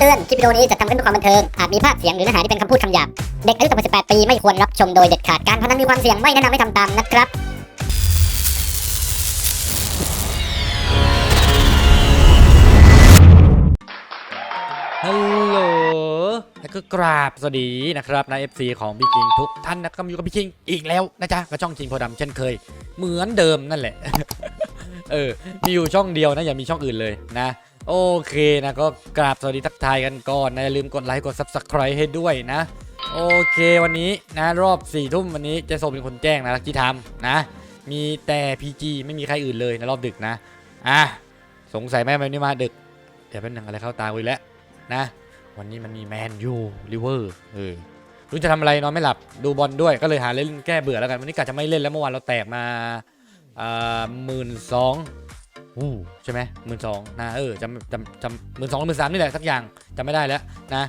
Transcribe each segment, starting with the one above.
เตือน คลิปวิดีโอนี้จะทำขึ้นเพื่อความบันเทิง อาจมีภาพเสียงหรือเนื้อหาที่เป็นคำพูดคำหยาบ เด็กอายุต่ำกว่า18 ปีไม่ควรรับชมโดยเด็ดขาด การพนันมีความเสี่ยงไม่แนะนำให้ทำตามนะครับ ฮัลโหล แล้วก็กราบสวัสดีนะครับนายเอฟซีของพี่คิงทุกท่านนะครับอยู่กับพี่คิงอีกแล้วนะจ๊ะกับช่องคิงโพธิ์ดำเช่นเคย เหมือนเดิมนั่นแหละ เออ มีอยู่ช่องเดียวนะอย่ามีช่องอื่นเลยนะ โอเคนะก็กราบสวัสดีทักทายกันก่อนนะอย่าลืมกดไลค์กด subscribe ให้ด้วยนะ โอเควันนี้นะรอบ4ี่ทุ่มวันนี้เจะโซเป็นคนแจ้งนะลักกี้ทำนะ มีแต่ PG ไม่มีใครอื่นเลยในรอบดึกนะ อะ สงสัยไหมวันนี้มาดึก เดี๋ยวเป็นหนึ่งอะไรเข้าตากูอีกแล้วนะ วันนี้มันมีแมนยูลิเวอร์เออรู้จะทำอะไรนอนไม่หลับดูบอลด้วยก็เลยหาเล่นแก้เบื่อแล้วกันวันนี้กะจะไม่เล่นแล้วเมื่อวานเราแตกมาอ่าหมื่นสอง อู้ใช่ไหมหมื่นสองนะเออจำจำจำหมื่นสองหมื่นสามนี่แหละสักอย่างจำไม่ได้แล้วนะ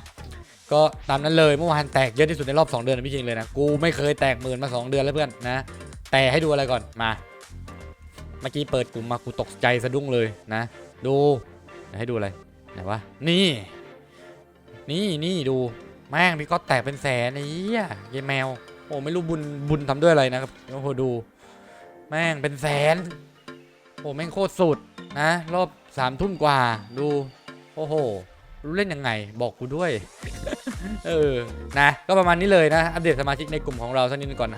ก็ตามนั้นเลยเมื่อวานแตกเยอะที่สุดในรอบ 2 เดือนพี่จริงเลยนะกูไม่เคยแตกหมื่นมา 2 เดือนแล้วเพื่อนนะ แต่ให้ดูอะไรก่อนมา เมื่อกี้เปิดกลุ่มมากูตกใจสะดุ้งเลยนะ ดูให้ดูอะไรไหนวะนี่ นี่นี่ดูแม่งพี่ก็แตกเป็นแสนไอ้เหี้ยเยแมวโอ้ไม่รู้บุญบุญทำด้วยอะไรนะครับโอ้โหดู แม่งเป็นแสน โอ้แม่งโคตรสุดนะ รอบสามทุ่มกว่าดู โอ้โห รู้เล่นยังไง บอกกูด้วย เออ นะ ก็ประมาณนี้เลยนะ อัปเดตสมาชิกในกลุ่มของเราสักนิดนึงก่อน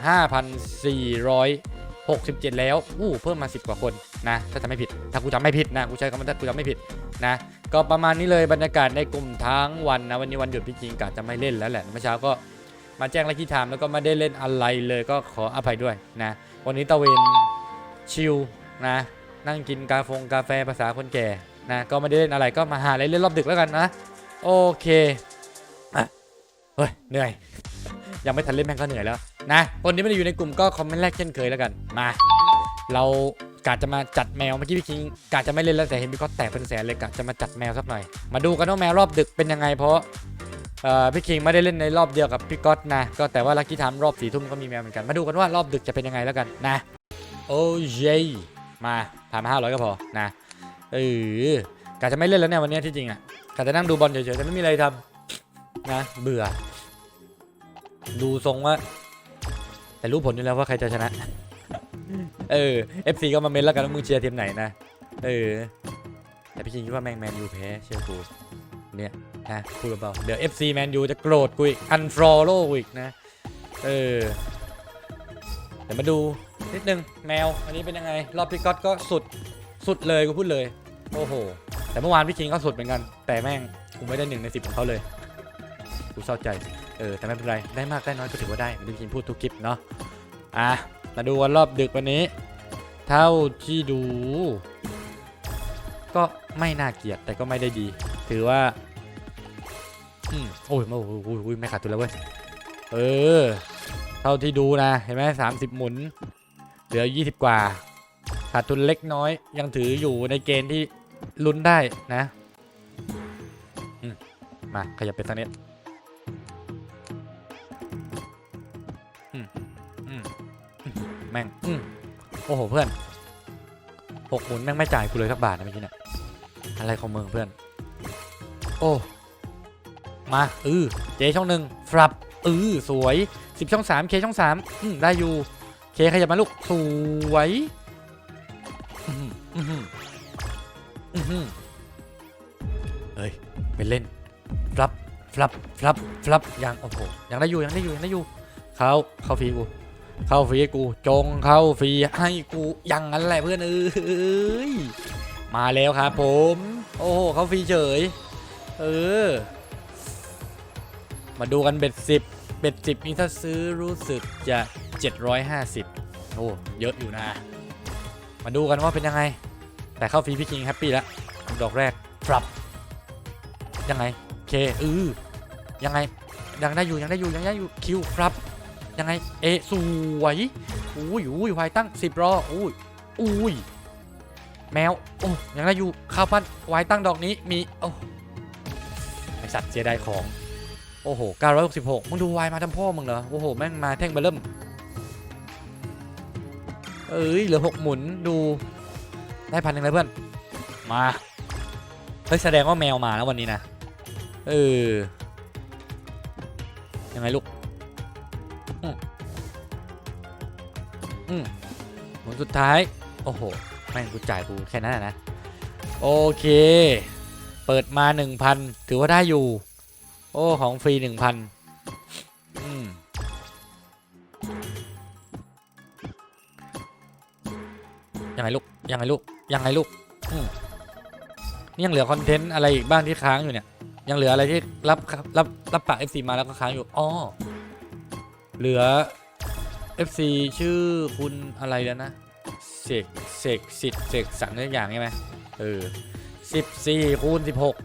5,467 แล้ว อู้ เพิ่มมา 10 กว่าคนนะ ถ้าจะไม่ผิด ถ้ากูจำไม่ผิดนะ กูใช้คำว่าถ้ากูจำไม่ผิดนะ ก็ประมาณนี้เลยบรรยากาศในกลุ่มทั้งวันนะ วันนี้วันหยุดพี่จริงกะจะไม่เล่นแล้วแหละเมื่อเช้าก็มาแจ้งไลักกี้ไทม์แล้วก็ไม่ได้เล่นอะไรเลยก็ขออภัยด้วยนะ วันนี้ตะเวนชิลนะ นั่งกินกาฟงกาแฟภาษาคนแก่นะก็ไม่ได้เล่นอะไรก็มาหาอะไรเล่นรอบดึกแล้วกันนะโอเคอเฮ้ยเหนื่อย ยังไม่ทันเล่นแม่งก็เหนื่อยแล้วนะคนที่ไม่ได้อยู่ในกลุ่มก็คอมเมนต์แรกเช่นเคยแล้วกันมา เรากะจะมาจัดแมวเมื่อกี้พี่คิงกะจะไม่เล่นแล้วแต่เห็นพี่ก็แตกเป็นแสนเลยกะจะมาจัดแมวสักหน่อย มาดูกันว่าแมวรอบดึกเป็นยังไงเพราะเอ่อพี่คิงไม่ได้เล่นในรอบเดียวกับพี่ก๊อตนะ ก็แต่ว่าลักกี้ทามรอบสี่ทุ่มก็มีแมวเหมือนกัน มาดูกันว่ารอบดึกจะเป็นยังไงแล้วกันนะ โอ้เยมา ผ่านมาห้าร้อยก็พอนะเออกะจะไม่เล่นแล้วเนี่ยวันนี้ที่จริงอะกะจะนั่งดูบอลเฉยๆแต่ไม่มีอะไรทำนะเบื่อ ดูทรงว่า แต่รู้ผลอยู่แล้วว่าใครจะชนะ เออ FC ก็มาเมนแล้วกันว่ามึงเชียร์ทีมไหนนะเออแต่พี่คิงคิดว่าแมงแมนยูแพ้เชียร์กูเนี่ยนะพูดเบาๆเดี๋ยว FC แมนยูจะโกรธกูอีกอันฟรอโลกูอีกนะ เออ เดี๋ยวมาดู นิดนึงแมว อันนี้เป็นยังไง รอบพี่ก๊อตก็สุดสุดเลยกูพูดเลย โอ้โห แต่เมื่อวานพี่คิงก็สุดเหมือนกัน แต่แม่งกูไม่ได้หนึ่งในสิบของเขาเลยกูเศร้าใจ เออ แต่ไม่เป็นไร ได้มากได้น้อยก็ถือว่าได้เหมือนพี่คิงพูดทุกคลิปเนาะ อะ มาดูวันรอบดึกวันนี้ เท่าที่ดู ก็ไม่น่าเกลียดแต่ก็ไม่ได้ดี ถือว่า อืมโอ้ยโอ้ยโอ้ยไม่ขาดทุนแล้วเว้ย เออ เท่าที่ดูนะ เห็นไหมสามสิบหมุน ลือยี่สิบกว่า ขาดทุนเล็กน้อย ยังถืออยู่ในเกณฑ์ที่ลุ้นได้นะ มา ขยับไปสักนิดแม่งโอ้โห เพื่อนหกหมุนแม่งไม่จ่ายกูเลยสักบาทนะเมื่อกี้เนี่ยอะไรของมึงเพื่อน โอ้ มาเออเจช่องหนึ่งฟรับเออสวยสิบช่องสามเคช่องสามอืมได้อยู่ เคขยับมาลูกสวยอือหืออือหืออือหือเฮ้ยไปเล่นฟลับฟลับฟลับฟลับยังโอ้โหยังได้อยู่ยังได้อยู่ยังได้อยู่เขาเข้าฟรีกู เข้าฟรีให้กู จงเข้าฟรีให้กูย่างนั้นแหละเพื่อนเอ้ยมาแล้วครับผม โอ้โหเข้าฟรีเฉย เออ มาดูกันเบ็ดสิบเบ็ดสิบนี่ถ้าซื้อรู้สึกจะ 750 โอ้ เยอะอยู่นะ มาดูกันว่าเป็นยังไง แต่เข้าฟรีพี่คิงแฮปปี้แล้ว ดอกแรกปรับ ยังไง เคอือยังไง ยังได้อยู่ยังได้อยู่ยังได้อยู่คิวครับ ยังไง เอสวยอุ้ยอุ้ยวตั้งสิบรออุ้ยอุ้ยแมวโอ้ยังได้อยู่ข้าวปั้นวตั้งดอกนี้มีโอ้ไอสัตว์เสียดายของ โอ้โห966มึงดูวายมาทำพ่อมึงเหรอ โอ้โห แม่งมาแท่งเบลเริ่ม เอ้ยเหลือหกหมุนดูได้พันหนึ่งเลยเพื่อน มาเฮ้ยแสดงว่าแมวมาแล้ววันนี้นะเออยังไงลูกอืมอืมผลสุดท้าย โอ้โหแม่งกูจ่ายกูแค่นั้นอะนะโอเค เปิดมา1,000ถือว่าได้อยู่ โอ้ ของฟรี1,000อืม ยังไงลูก ยังไงลูก ยังไงลูกอืมนี่ยังเหลือคอนเทนต์อะไรอีกบ้างที่ค้างอยู่เนี่ย ยังเหลืออะไรที่รับรับรับปาก FC มาแล้วก็ค้างอยู่อ๋อเหลือ FC ชื่อคุณอะไรแล้วนะเสกเสกสิทธิ์เสกสังอะไรอย่างใช่ไหมเออสิบสี่คูณสิบหก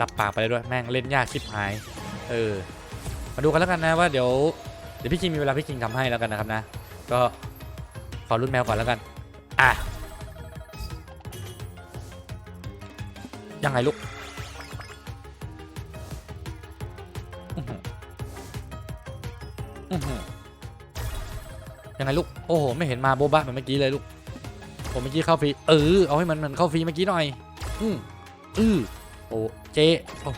รับปากไปเลยด้วยแม่งเล่นยากชิบหาย เออ มาดูกันแล้วกันนะว่าเดี๋ยวเดี๋ยวพี่คิงมีเวลาพี่คิงทำให้แล้วกันนะครับนะ ก็ อรุ่นแมวก่อนแล้วกัน อะ ยังไงลูก ยังไงลูก โอ้โห ไม่เห็นมาโบ๊ะบะเหมือนเมื่อกี้เลยลูก ผมเมื่อกี้เข้าฟรี เออ เอาให้มันเหมือนเข้าฟรีเมื่อกี้หน่อย อืออือโอ้ เจ๊โอ้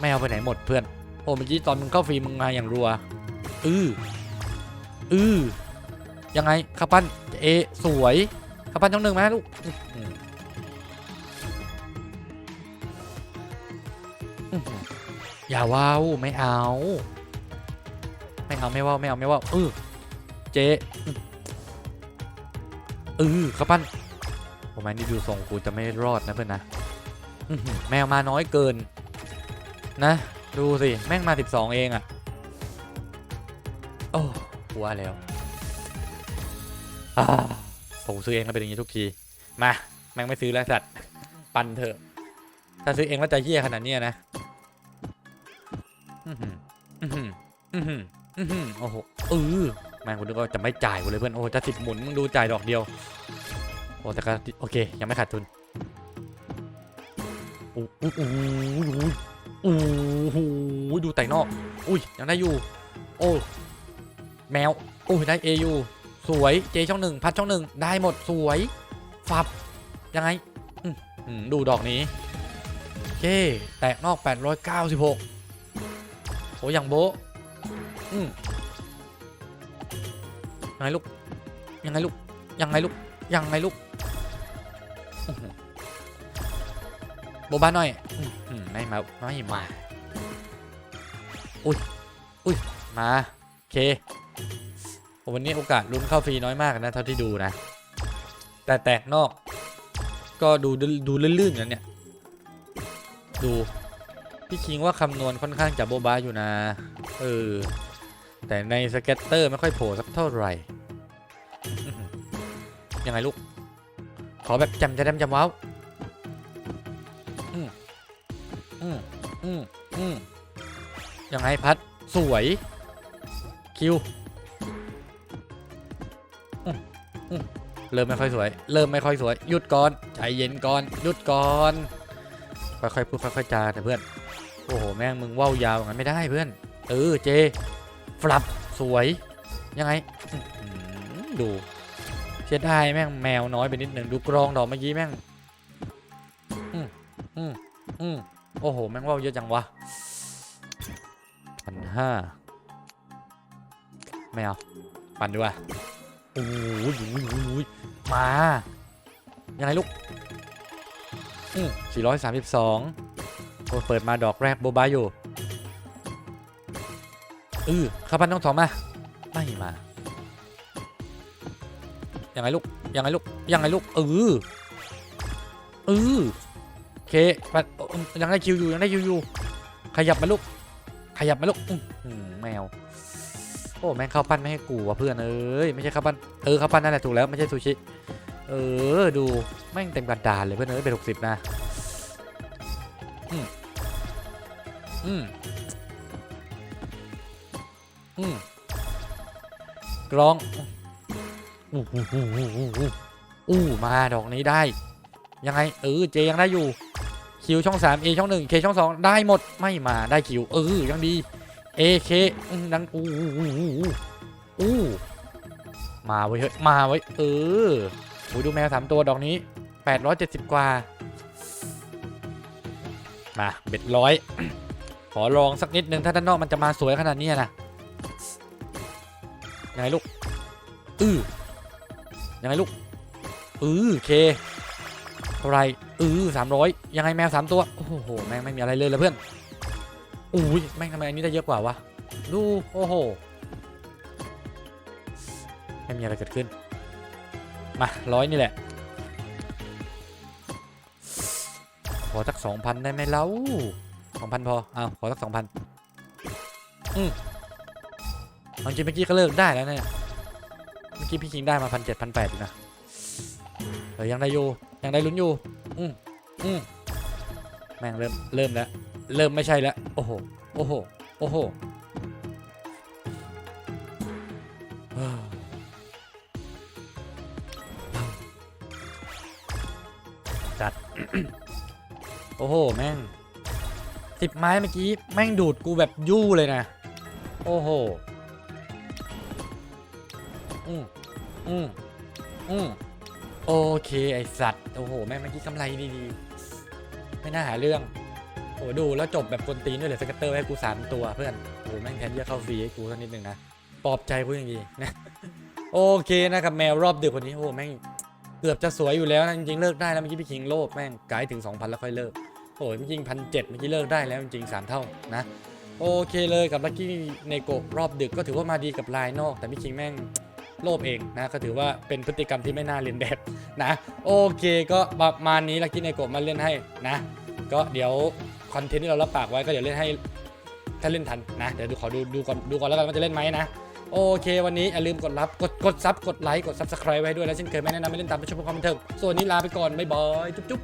ไม่เอาไปไหนหมดเพื่อน โอ้เมื่อกี้ตอนมึงเข้าฟรีมึงมาอย่างรัว อืออือ ยังไงข้าปั้นเอสวยข้าปั้นช่องหนึ่งไหมลูกอย่าว้าวไม่เอา ไม่เอาไม่ว่าวไม่เอาไม่ว่าวเออเจ๊เออข้าปั้นผมแม่นี่ดูทรงกูจะไม่รอดนะเพื่อนนะแมวมาน้อยเกิน นะ ดูสิ แม่งมา 12 เองอะ่ะ โอ้กลัวแล้ว ผมซื้อเองแล้วเป็นอย่างนี้ทุกที มา แม่งไม่ซื้อแล้วสัตว์ ปันเถอะ ถ้าซื้อเองแล้วจะเหี้ยขนาดเนี้ยนะ อือหืออื้อหืออือหืออื้อหือโอ้โหเออแม่งคุณนึกว่าจะไม่จ่ายกูเลยเพื่อน โอ้จะสิบหมุนมึงดูจ่ายดอกเดียว โอ้แต่ก็โอเค ยังไม่ขาดทุนโอ้โหโอ้โหโอ้โหดูแต่งนอก อุ้ยยังได้อยู่ โอ้ แมว โอ้ยได้เออยู่ สวยเจช่องหนึ่งพัดช่องหนึ่งได้หมดสวยฟับยังไงดูดอกนี้โอเคแตกนอก 896โอ้ยังโบอืมยังไงลูกยังไงลูกยังไงลูกยังไงลูกโบบ้าหน่อยอไม่มาไม่มาอุ้ยอุ้ยมาโอเค วันนี้โอกาสลุ้นเข้าฟรีน้อยมากนะเท่าที่ดูนะ แต่แตกนอก ก็ดูดูลื่นๆนะเนี่ย ดูพี่คิงว่าคำนวณค่อนข้างจะโบบาอยู่นะเออแต่ในสเก็ตเตอร์ไม่ค่อยโผล่สักเท่าไหร่ยังไงลูก ขอแบบจำจะแดมจำว้าวอืมอืมอืมอืมยังไงพัด สวย คิว เริ่มไม่ค่อยสวย เริ่มไม่ค่อยสวย หยุดก่อน ใจเย็นก่อน หยุดก่อน ค่อยๆพูดค่อยๆจาแต่เพื่อน โอ้โห แม่งมึงว่าวยาวอย่างนั้นไม่ได้เพื่อน เออเจฟลับสวย ยังไง ดูเสียดายแม่งแมวน้อยไปนิดหนึ่งดูกรองดอกเมื่อกี้แม่ง อืมอืมอืมโอ้โห แม่งว่าวเยอะจังวะพันห้าไม่เอา ปั่นดีกว่า โอ้ยโอ้ยโอ้ยมา ยังไงลูก อืมสี่ร้อยสามสิบสองเปิดมาดอกแรกโบบายอยู่เออข้าพันต้องสองมา ไม่มา ยังไงลูก ยังไงลูก ยังไงลูก เออ เออโอเค ยังได้คิวอยู่ ยังได้คิวอยู่ ขยับมาลูก ขยับมาลูกแมว อ้แม่งข้าวปั้นไม่ให้กูว่ะเพื่อนเอ้ยไม่ใช่ข้าวปั้นเออข้าวปั้นนั่นแหละถูกแล้วไม่ใช่ซูชิเออดูแม่งเต็มกระดานเลยเพื่อนเอ้ยเป็นหกสิบนะอืมอืมอืมกรองอู้หูหูหูหูหูอู้มาดอกนี้ได้ ยังไงเออเจยังได้อยู่คิวช่องสามเอช่องหนึ่งเคช่องสองได้หมดไม่มาได้คิวเออยังดี เอเคดังอู้อู้อู้มาไว้เฮ้ยมาไว้เออโอ้ยดูแมวสามตัวดอกนี้870กว่า มาเบ็ดร้อยขอลองสักนิดนึงถ้าด้านนอกมันจะมาสวยขนาดนี้นะยังไงลูกอือยังไงลูกอือเคเท่าไรอือสามร้อยยังไงแมวสามตัว โอ้โห แม่งไม่มีอะไรเลยลยเพื่อน อุ้ยแม่งทำไมอันนี้ได้เยอะกว่าวะ ดู โอ้โห ไม่มีอะไรเกิดขึ้น มาร้อยนี่แหละ ขอสักสองพันได้ไหมเล่าสองพันพอ เอาขอสักสองพันอืมเอาจริงเมื่อกี้ก็เลิกได้แล้วเนี่ย เมื่อกี้พี่คิงได้มาพันเจ็ดพันแปดนะเออยังได้อยู่ ยังได้ลุ้นอยู่ อืมอืมแม่งเริ่ม เริ่มแล้ว เริ่มไม่ใช่แล้ว โอ้โห โอ้โห โอ้โห จัด โอ้โห แม่งสิบไม้เมื่อกี้ แม่งดูดกูแบบยู่เลยนะ โอ้โห อืมอืมอืมโอเค ไอสัตว์ โอ้โห แม่งเมื่อกี้กำไรดีๆ ไม่น่าหาเรื่อง โอ้ดูแล้วจบแบบกวนตีนด้วยเลยสเกตเตอร์ให้กูสามตัวเพื่อนโอ้แม่งแทนที่จะเข้าฟรีให้กูสักนิดนึงนะปลอบใจกูอย่างดีนะโอเคนะครับแมวรอบดึกวันนี้โอ้แม่งเกือบจะสวยอยู่แล้วนะจริงๆเลิกได้แล้วเมื่อกี้พี่คิงโลภแม่งไกด์ถึง 2,000 แล้วค่อยเลิกโอ้ยจริงพันเจ็ดเมื่อกี้เลิกได้แล้วจริงๆสามเท่านะโอเคเลยกับลักกี้ในโกรอบดึกก็ถือว่ามาดีกับลายนอก แต่พี่คิงแม่งโลภเองนะก็ถือว่าเป็นพฤติกรรมที่ไม่น่าเรียนแบบนะ โอเคก็ประมาณนี้ลักกี้ในโกมาเล่นให้นะ ก็เดี๋ยว คอนเทนต์ที่เรารับปากไว้ก็เดี๋ยวเล่นให้ถ้าเล่นทันนะ เดี๋ยวดูขอดูดูก่อนดูก่อนแล้วกันว่าจะเล่นไหมนะ โอเค วันนี้อย่าลืมกดรับกดกดซับกดไลค์กดซับสไครต์ไว้ด้วยแล้วเช่นเคยไม่แนะนำให้เล่นตามไปชมความบันเทิงส่วนนี้ลาไปก่อนบ๊ายบายจุ๊บจุ๊บ